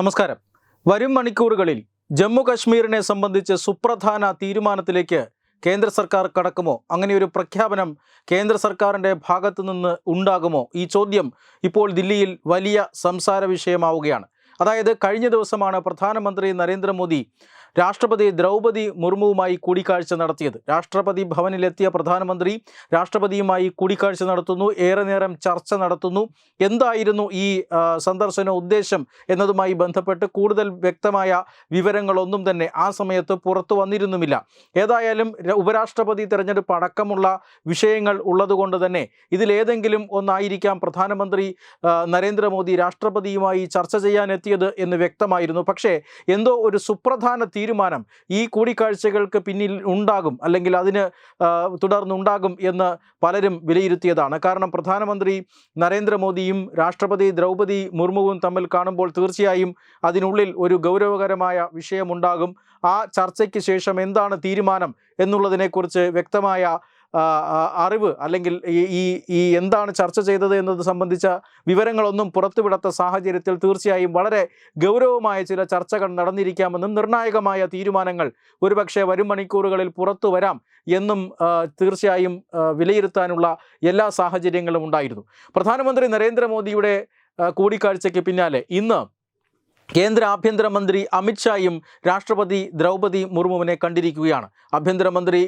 നമസ്കാരം. വരും മണിക്കൂറുകളിൽ ജമ്മു കശ്മീരിനെ സംബന്ധിച്ച് സുപ്രധാന തീരുമാനത്തിലേക്ക് കേന്ദ്ര സർക്കാർ കടക്കുമോ? അങ്ങനെ ഒരു പ്രഖ്യാപനം കേന്ദ്ര സർക്കാരിന്റെ ഭാഗത്തു നിന്ന് ഉണ്ടാകുമോ? ഈ ചോദ്യം ഇപ്പോൾ ദില്ലിയിൽ വലിയ സംസാര വിഷയമാവുകയാണ്. അതായത് കഴിഞ്ഞ ദിവസമാണ് പ്രധാനമന്ത്രി നരേന്ദ്രമോദി രാഷ്ട്രപതി ദ്രൗപതി മുർമുവുമായി കൂടിക്കാഴ്ച നടത്തിയത്. രാഷ്ട്രപതി ഭവനിലെത്തിയ പ്രധാനമന്ത്രി രാഷ്ട്രപതിയുമായി കൂടിക്കാഴ്ച നടത്തുന്നു ഏറെ നേരം ചർച്ച നടത്തുന്നു. എന്തായിരുന്നു ഈ സന്ദർശന ഉദ്ദേശം എന്നതുമായി ബന്ധപ്പെട്ട് കൂടുതൽ വ്യക്തമായ വിവരങ്ങളൊന്നും തന്നെ ആ സമയത്ത് പുറത്തു വന്നിരുന്നുമില്ല. ഏതായാലും ഉപരാഷ്ട്രപതി തിരഞ്ഞെടുപ്പ് അടക്കമുള്ള വിഷയങ്ങൾ ഉള്ളതുകൊണ്ട് തന്നെ ഇതിലേതെങ്കിലും ഒന്നായിരിക്കാം പ്രധാനമന്ത്രി നരേന്ദ്രമോദി രാഷ്ട്രപതിയുമായി ചർച്ച ചെയ്യാനെത്തിയത് എന്ന് വ്യക്തമായിരുന്നു. പക്ഷേ എന്തോ ഒരു സുപ്രധാന തീരുമാനം ഈ കൂടിക്കാഴ്ചകൾക്ക് പിന്നിൽ ഉണ്ടാകും അല്ലെങ്കിൽ അതിന് തുടർന്നുണ്ടാകും എന്ന് പലരും വിലയിരുത്തിയതാണ്. കാരണം പ്രധാനമന്ത്രി നരേന്ദ്രമോദിയും രാഷ്ട്രപതി ദ്രൗപതി മുർമുവും തമ്മിൽ കാണുമ്പോൾ തീർച്ചയായും അതിനുള്ളിൽ ഒരു ഗൗരവകരമായ വിഷയമുണ്ടാകും. ആ ചർച്ചയ്ക്ക് ശേഷം എന്താണ് തീരുമാനം എന്നുള്ളതിനെക്കുറിച്ച് വ്യക്തമായ അറിവ് അല്ലെങ്കിൽ ഈ ഈ എന്താണ് ചർച്ച ചെയ്തത് എന്നത് സംബന്ധിച്ച വിവരങ്ങളൊന്നും പുറത്തുവിടാത്ത സാഹചര്യത്തിൽ തീർച്ചയായും വളരെ ഗൗരവമായ ചില ചർച്ചകൾ നടന്നിരിക്കാമെന്നും നിർണായകമായ തീരുമാനങ്ങൾ ഒരുപക്ഷെ വരും മണിക്കൂറുകളിൽ പുറത്തു വരാം എന്നും തീർച്ചയായും വിലയിരുത്താനുള്ള എല്ലാ സാഹചര്യങ്ങളും ഉണ്ടായിരുന്നു. പ്രധാനമന്ത്രി നരേന്ദ്രമോദിയുടെ കൂടിക്കാഴ്ചയ്ക്ക് പിന്നാലെ ഇന്ന് കേന്ദ്ര ആഭ്യന്തരമന്ത്രി അമിത്ഷായും രാഷ്ട്രപതി ദ്രൗപതി മുർമുവിനെ കണ്ടിരിക്കുകയാണ്. ആഭ്യന്തരമന്ത്രി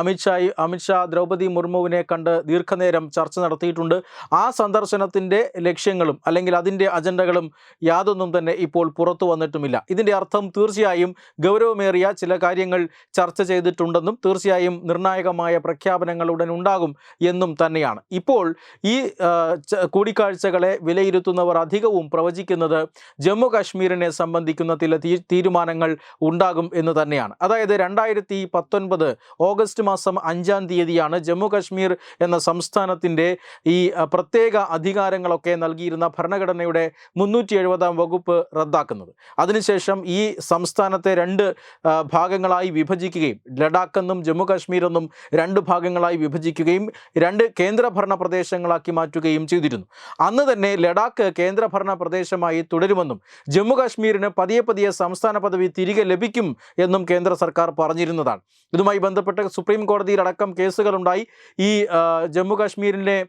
അമിത്ഷായി അമിത്ഷാ ദ്രൗപതി മുർമുവിനെ കണ്ട് ദീർഘനേരം ചർച്ച നടത്തിയിട്ടുണ്ട്. ആ സന്ദർശനത്തിന്റെ ലക്ഷ്യങ്ങളും അല്ലെങ്കിൽ അതിന്റെ അജണ്ടകളും യാതൊന്നും തന്നെ ഇപ്പോൾ പുറത്തു വന്നിട്ടുമില്ല. ഇതിന്റെ അർത്ഥം തീർച്ചയായും ഗൗരവമേറിയ ചില കാര്യങ്ങൾ ചർച്ച ചെയ്തിട്ടുണ്ടെന്നും തീർച്ചയായും നിർണായകമായ പ്രഖ്യാപനങ്ങൾ ഉടൻ ഉണ്ടാകും എന്നും തന്നെയാണ്. ഇപ്പോൾ ഈ കൂടിക്കാഴ്ചകളെ വിലയിരുത്തുന്നവർ അധികവും പ്രവചിക്കുന്നത് ജമ്മു കാശ്മീരിനെ സംബന്ധിക്കുന്ന ചില തീരുമാനങ്ങൾ ഉണ്ടാകും എന്ന് തന്നെയാണ്. അതായത് രണ്ടായിരത്തി പത്തൊൻപത് ഓഗസ്റ്റ് മാസം അഞ്ചാം തീയതിയാണ് ജമ്മു കാശ്മീർ എന്ന സംസ്ഥാനത്തിന്റെ ഈ പ്രത്യേക അധികാരങ്ങളൊക്കെ നൽകിയിരുന്ന ഭരണഘടനയുടെ മുന്നൂറ്റി എഴുപതാം വകുപ്പ് റദ്ദാക്കുന്നത്. അതിനുശേഷം ഈ സംസ്ഥാനത്തെ രണ്ട് ഭാഗങ്ങളായി വിഭജിക്കുകയും ലഡാക്ക് എന്നും ജമ്മു കാശ്മീർ എന്നും രണ്ട് ഭാഗങ്ങളായി വിഭജിക്കുകയും രണ്ട് കേന്ദ്രഭരണ പ്രദേശങ്ങളാക്കി മാറ്റുകയും ചെയ്തിരുന്നു. അന്ന് തന്നെ ലഡാക്ക് കേന്ദ്രഭരണ പ്രദേശമായി തുടരുമെന്നും ജമ്മു കാശ്മീരിന് പതിയെ പതിയെ സംസ്ഥാന പദവി തിരികെ ലഭിക്കും എന്നും കേന്ദ്ര സർക്കാർ പറഞ്ഞിരുന്നതാണ്. ഇതുമായി ബന്ധപ്പെട്ട് സുപ്രീം കോടതിയിലടക്കം കേസുകളുണ്ടായി. ഈ ജമ്മുകാശ്മീരിന്റെ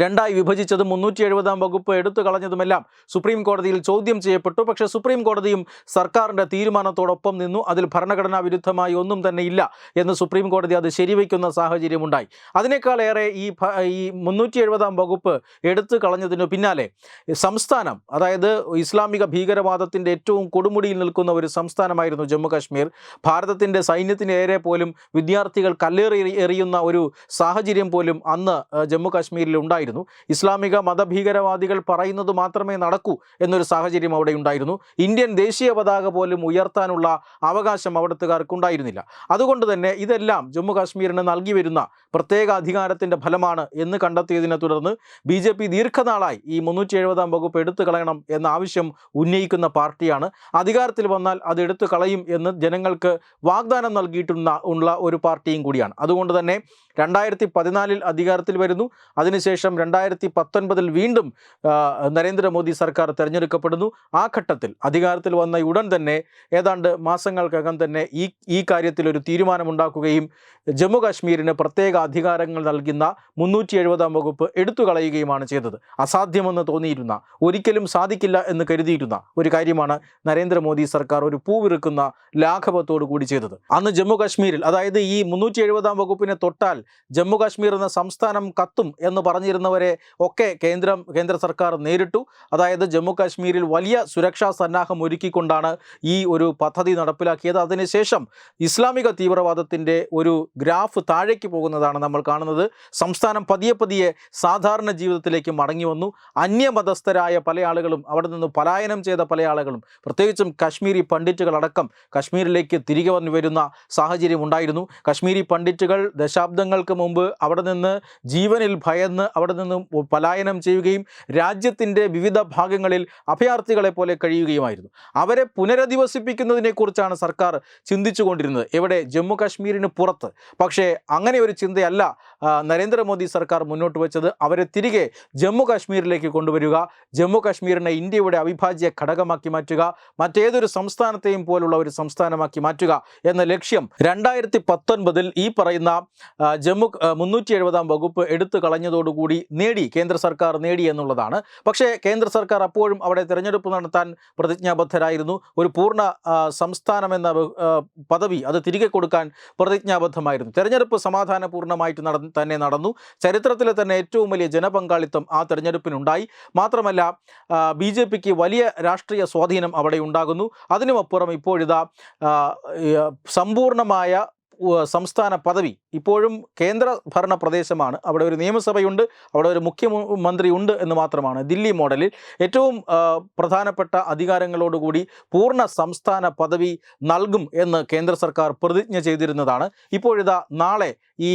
രണ്ടായി വിഭജിച്ചതും മുന്നൂറ്റി എഴുപതാം വകുപ്പ് എടുത്തു കളഞ്ഞതുമെല്ലാം സുപ്രീം കോടതിയിൽ ചോദ്യം ചെയ്യപ്പെട്ടു. പക്ഷേ സുപ്രീം കോടതിയും സർക്കാരിന്റെ തീരുമാനത്തോടൊപ്പം നിന്നു. അതിൽ ഭരണഘടനാ വിരുദ്ധമായി ഒന്നും തന്നെ ഇല്ല എന്ന് സുപ്രീം കോടതി അത് ശരിവയ്ക്കുന്ന സാഹചര്യമുണ്ടായി. അതിനേക്കാളേറെ ഈ ഈ മുന്നൂറ്റി എഴുപതാം വകുപ്പ് എടുത്തു കളഞ്ഞതിനു പിന്നാലെ സംസ്ഥാനം അതായത് ഇസ്ലാമിക ഭീകരവാദത്തിന്റെ ഏറ്റവും കൊടുമുടിയിൽ നിൽക്കുന്ന ഒരു സംസ്ഥാനമായിരുന്നു ജമ്മു കാശ്മീർ ഭാരതത്തിന്റെ സൈന്യത്തിനേറെ പോലും വിദ്യാർത്ഥികൾ കല്ലേറി എറിയുന്ന ഒരു സാഹചര്യം പോലും അന്ന് ജമ്മു കാശ്മീരിൽ ഉണ്ടായിരുന്നു. ഇസ്ലാമിക മതഭീകരവാദികൾ പറയുന്നത് മാത്രമേ നടക്കൂ എന്നൊരു സാഹചര്യം അവിടെ ഉണ്ടായിരുന്നു. ഇന്ത്യൻ ദേശീയ പതാക പോലും ഉയർത്താനുള്ള അവകാശം അവിടത്തുകാർക്കുണ്ടായിരുന്നില്ല അതുകൊണ്ട് തന്നെ ഇതെല്ലാം ജമ്മു കാശ്മീരിന് നൽകി വരുന്ന പ്രത്യേക അധികാരത്തിന്റെ ഫലമാണ് എന്ന് കണ്ടെത്തിയതിനെ തുടർന്ന് ബി ജെ പി ദീർഘനാളായി ഈ മുന്നൂറ്റി എഴുപതാം വകുപ്പ് എടുത്തു കളയണം എന്ന ആവശ്യം ഉന്നയിക്കുന്ന പാർട്ടിയാണ്. അധികാരത്തിൽ വന്നാൽ അത് എടുത്തു കളയും എന്ന് ജനങ്ങൾക്ക് വാഗ്ദാനം നൽകിയിട്ടുള്ള ഉള്ള ഒരു പാർട്ടിയും കൂടിയാണ്. അതുകൊണ്ട് തന്നെ രണ്ടായിരത്തി പതിനാലിൽ അധികാരത്തിൽ വരുന്നു. അതിനുശേഷം രണ്ടായിരത്തി പത്തൊൻപതിൽ വീണ്ടും നരേന്ദ്രമോദി സർക്കാർ തിരഞ്ഞെടുക്കപ്പെടുന്നു. ആ ഘട്ടത്തിൽ അധികാരത്തിൽ വന്ന ഉടൻ തന്നെ ഏതാണ്ട് മാസങ്ങൾക്കകം തന്നെ ഈ ഈ കാര്യത്തിൽ ഒരു തീരുമാനമുണ്ടാക്കുകയും ജമ്മു കാശ്മീരിന് പ്രത്യേക അധികാരങ്ങൾ നൽകുന്ന മുന്നൂറ്റി എഴുപതാം വകുപ്പ് എടുത്തു കളയുകയുമാണ് ചെയ്തത്. അസാധ്യമെന്ന് തോന്നിയിരുന്ന ഒരിക്കലും സാധിക്കില്ല എന്ന് കരുതിയിരുന്ന ഒരു കാര്യമാണ് നരേന്ദ്രമോദി സർക്കാർ ഒരു പൂവിറുക്കുന്ന ലാഘവത്തോടു കൂടി ചെയ്തത്. അന്ന് ജമ്മു കാശ്മീരിൽ അതായത് ഈ മുന്നൂറ്റി എഴുപതാം വകുപ്പിനെ തൊട്ടാൽ ജമ്മു കാശ്മീർ എന്ന സംസ്ഥാനം കത്തും എന്ന് പറഞ്ഞിരുന്നവരെ ഒക്കെ കേന്ദ്രം കേന്ദ്ര സർക്കാർ നേരിട്ടു. അതായത് ജമ്മു കാശ്മീരിൽ വലിയ സുരക്ഷാ സന്നാഹം ഒരുക്കിക്കൊണ്ടാണ് ഈ ഒരു പദ്ധതി നടപ്പിലാക്കിയത്. അതിനുശേഷം ഇസ്ലാമിക തീവ്രവാദത്തിന്റെ ഒരു ഗ്രാഫ് താഴേക്ക് പോകുന്നതാണ് നമ്മൾ കാണുന്നത്. സംസ്ഥാനം പതിയെ പതിയെ സാധാരണ ജീവിതത്തിലേക്ക് മടങ്ങി വന്നു. അന്യമതസ്ഥരായ പല ആളുകളും അവിടെ നിന്ന് പലായനം ചെയ്ത പല ആളുകളും പ്രത്യേകിച്ചും കാശ്മീരി പണ്ഡിറ്റുകളടക്കം കാശ്മീരിലേക്ക് തിരികെ വന്നു വരുന്ന സാഹചര്യം ഉണ്ടായിരുന്നു. കാശ്മീരി പണ്ഡിറ്റുകൾ ദശാബ്ദങ്ങൾക്ക് മുമ്പ് അവിടെ നിന്ന് ജീവനിൽ ഭയന്ന് അവിടെ അവിടെ നിന്നും പലായനം ചെയ്യുകയും രാജ്യത്തിന്റെ വിവിധ ഭാഗങ്ങളിൽ അഭയാർത്ഥികളെ പോലെ കഴിയുകയുമായിരുന്നു. അവരെ പുനരധിവസിപ്പിക്കുന്നതിനെക്കുറിച്ചാണ് സർക്കാർ ചിന്തിച്ചുകൊണ്ടിരുന്നത്. എവിടെ? ജമ്മു കാശ്മീരിന് പുറത്ത്. പക്ഷേ അങ്ങനെ ഒരു ചിന്തയല്ല നരേന്ദ്രമോദി സർക്കാർ മുന്നോട്ട് വെച്ചത്. അവരെ തിരികെ ജമ്മു കാശ്മീരിലേക്ക് കൊണ്ടുവരിക ജമ്മു കാശ്മീരിനെ ഇന്ത്യയുടെ അവിഭാജ്യ ഘടകമാക്കി മാറ്റുക മറ്റേതൊരു സംസ്ഥാനത്തെയും പോലുള്ള ഒരു സംസ്ഥാനമാക്കി മാറ്റുക എന്ന ലക്ഷ്യം രണ്ടായിരത്തി പത്തൊൻപതിൽ ഈ പറയുന്ന ജമ്മു മുന്നൂറ്റി എഴുപതാം വകുപ്പ് എടുത്തു കളഞ്ഞതോടുകൂടി നേടി കേന്ദ്ര സർക്കാർ നേടി എന്നുള്ളതാണ്. പക്ഷേ കേന്ദ്ര സർക്കാർ അപ്പോഴും അവിടെ തിരഞ്ഞെടുപ്പ് നടത്താൻ പ്രതിജ്ഞാബദ്ധരായിരുന്നു. ഒരു പൂർണ സംസ്ഥാനമെന്ന പദവി അത് തിരികെ കൊടുക്കാൻ പ്രതിജ്ഞാബദ്ധമായിരുന്നു. തെരഞ്ഞെടുപ്പ് സമാധാനപൂർണമായിട്ട് നട തന്നെ നടന്നു. ചരിത്രത്തിലെ തന്നെ ഏറ്റവും വലിയ ജനപങ്കാളിത്തം ആ തെരഞ്ഞെടുപ്പിനുണ്ടായി. മാത്രമല്ല ബി ജെ പിക്ക് വലിയ രാഷ്ട്രീയ സ്വാധീനം അവിടെ ഉണ്ടാകുന്നു. അതിനുമപ്പുറം ഇപ്പോഴിതാ സമ്പൂർണമായ സംസ്ഥാന പദവി. ഇപ്പോഴും കേന്ദ്ര ഭരണ പ്രദേശമാണ്. അവിടെ ഒരു നിയമസഭയുണ്ട്. അവിടെ ഒരു മുഖ്യമന്ത്രി ഉണ്ട് എന്ന് മാത്രമാണ്. ദില്ലി മോഡലിൽ ഏറ്റവും പ്രധാനപ്പെട്ട അധികാരങ്ങളോടുകൂടി പൂർണ സംസ്ഥാന പദവി നൽകും എന്ന് കേന്ദ്ര സർക്കാർ പ്രതിജ്ഞ ചെയ്തിരുന്നതാണ്. ഇപ്പോഴിതാ നാളെ ഈ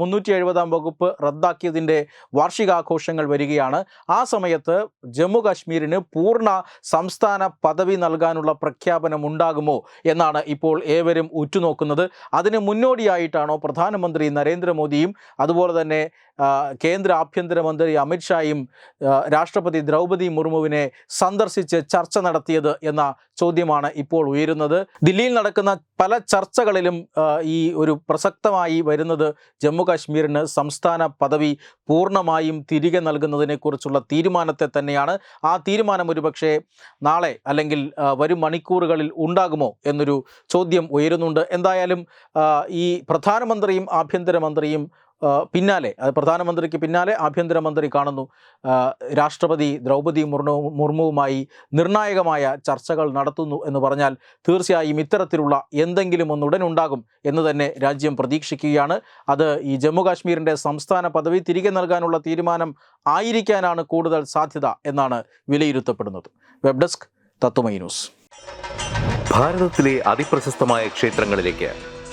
മുന്നൂറ്റി എഴുപതാം വകുപ്പ് റദ്ദാക്കിയതിന്റെ വാർഷികാഘോഷങ്ങൾ വരികയാണ്. ആ സമയത്ത് ജമ്മു കാശ്മീരിന് പൂർണ സംസ്ഥാന പദവി നൽകാനുള്ള പ്രഖ്യാപനം ഉണ്ടാകുമോ എന്നാണ് ഇപ്പോൾ ഏവരും ഉറ്റുനോക്കുന്നത്. അതിന് മുന്നോടിയായിട്ടാണോ പ്രധാനമന്ത്രി നരേന്ദ്രമോദിയും അതുപോലെ തന്നെ കേന്ദ്ര ആഭ്യന്തരമന്ത്രി അമിത്ഷായും രാഷ്ട്രപതി ദ്രൗപദി മുർമുവിനെ സന്ദർശിച്ച് ചർച്ച നടത്തിയത് എന്ന ചോദ്യമാണ് ഇപ്പോൾ ഉയരുന്നത്. ദില്ലിയിൽ നടക്കുന്ന പല ചർച്ചകളിലും ഈ ഒരു പ്രസക്തമായി വരുന്നത് ജമ്മു കാശ്മീരിന് സംസ്ഥാന പദവി പൂർണമായും തിരികെ നൽകുന്നതിനെക്കുറിച്ചുള്ള തീരുമാനത്തെ തന്നെയാണ്. ആ തീരുമാനം ഒരുപക്ഷെ നാളെ അല്ലെങ്കിൽ വരും മണിക്കൂറുകളിൽ ഉണ്ടാകുമോ എന്നൊരു ചോദ്യം ഉയരുന്നുണ്ട്. എന്തായാലും ഈ പ്രധാനമന്ത്രിയും ആഭ്യന്തരമന്ത്രിയും പിന്നാലെ പ്രധാനമന്ത്രിക്ക് പിന്നാലെ ആഭ്യന്തരമന്ത്രി കാണുന്നു. രാഷ്ട്രപതി ദ്രൗപദി മുർമു മുർമുവുമായി നിർണായകമായ ചർച്ചകൾ നടത്തുന്നു എന്ന് പറഞ്ഞാൽ തീർച്ചയായും ഇത്തരത്തിലുള്ള എന്തെങ്കിലും ഒന്ന് ഉടനുണ്ടാകും എന്ന് തന്നെ രാജ്യം പ്രതീക്ഷിക്കുകയാണ്. അത് ഈ ജമ്മുകാശ്മീരിന്റെ സംസ്ഥാന പദവി തിരികെ നൽകാനുള്ള തീരുമാനം ആയിരിക്കാനാണ് കൂടുതൽ സാധ്യത എന്നാണ് വിലയിരുത്തപ്പെടുന്നത്. Web desk Tatwamayi news. ഭാരതത്തിലെ അതിപ്രശസ്തമായ ക്ഷേത്രങ്ങളിലേക്ക്